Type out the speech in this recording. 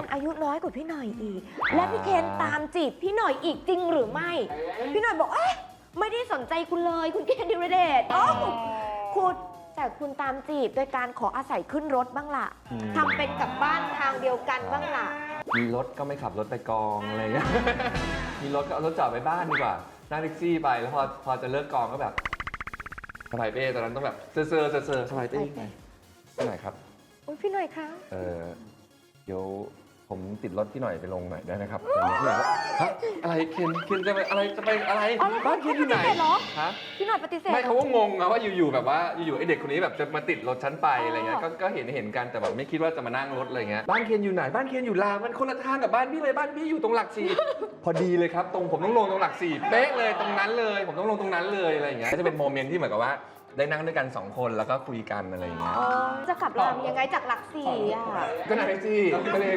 คนอายุน้อยกว่าพี่หน่อยอีก และพี่เคนตามจีบพี่หน่อยอีกจริงหรือไม่ พี่หน่อยบอกเอ๊ะไม่ได้สนใจคุณเลยคุณเคนดิรเดชอ๋อคุณแต่คุณตามจีบโดยการขออาศัยขึ้นรถบ้างล่ะอืมทำเป็นกลับบ้านทางเดียวกันบ้างล่ะ มีรถก็ไม่ขับรถไปกองอะไรเงี้ย มีรถก็เอารถจอดไปบ้านดีกว่า นั่งแท็กซี่ไปแล้วพอพอจะเลิกกองก็แบบสบายเป้ตอนนั้นต้องแบบเซอร์เซอร์เซอร์เซอร์สบายเป้ไปไปไหนครับอุ๊ยพี่หน่อยคะ เออเดี๋ยว ผมติดรถพี่หน่อยไปลงหน่อยได้ไหมครับอะไรเงี้ยพี่หน่อยก็ฮะอะไรเคนเคนจะไปอะไรจะไปอะไรอ๋อแล้วบ้านเคนอยู่ไหนปฏิเสธเหรอ ฮะพี่หน่อยปฏิเสธ ไม่เขาก็งงนะว่าอยู่ๆแบบว่าอยู่ๆไอเด็กคนนี้แบบจะมาติดรถชั้นไปอะไรเงี้ยอ๋อก็ก็เห็นเห็นกันแต่แบบไม่คิดว่าจะมานั่งรถอะไรเงี้ยบ้านเคนอยู่ไหนบ้านเคนอยู่รามมันคนละทางกับบ้านพี่เลยบ้านพี่อยู่ตรงหลักสี่ พอดีเลยครับตรงผมต้องลงตรงหลักสี่เป๊ะเลยตรงนั้นเลย ผมต้องลงตรงนั้นเลยอะไรอย่างเงี้ยก็จะเป็นโมเมนต์ที่เหมือนกับว่าได้นั่งด้วยกันสองคนแล้วก็คุยกันอะไรอย่างเงี้ยอ๋อจะกลับรามยังไงจากหลักสี่อะ ก็นั่งแท็กซี่ก็เลย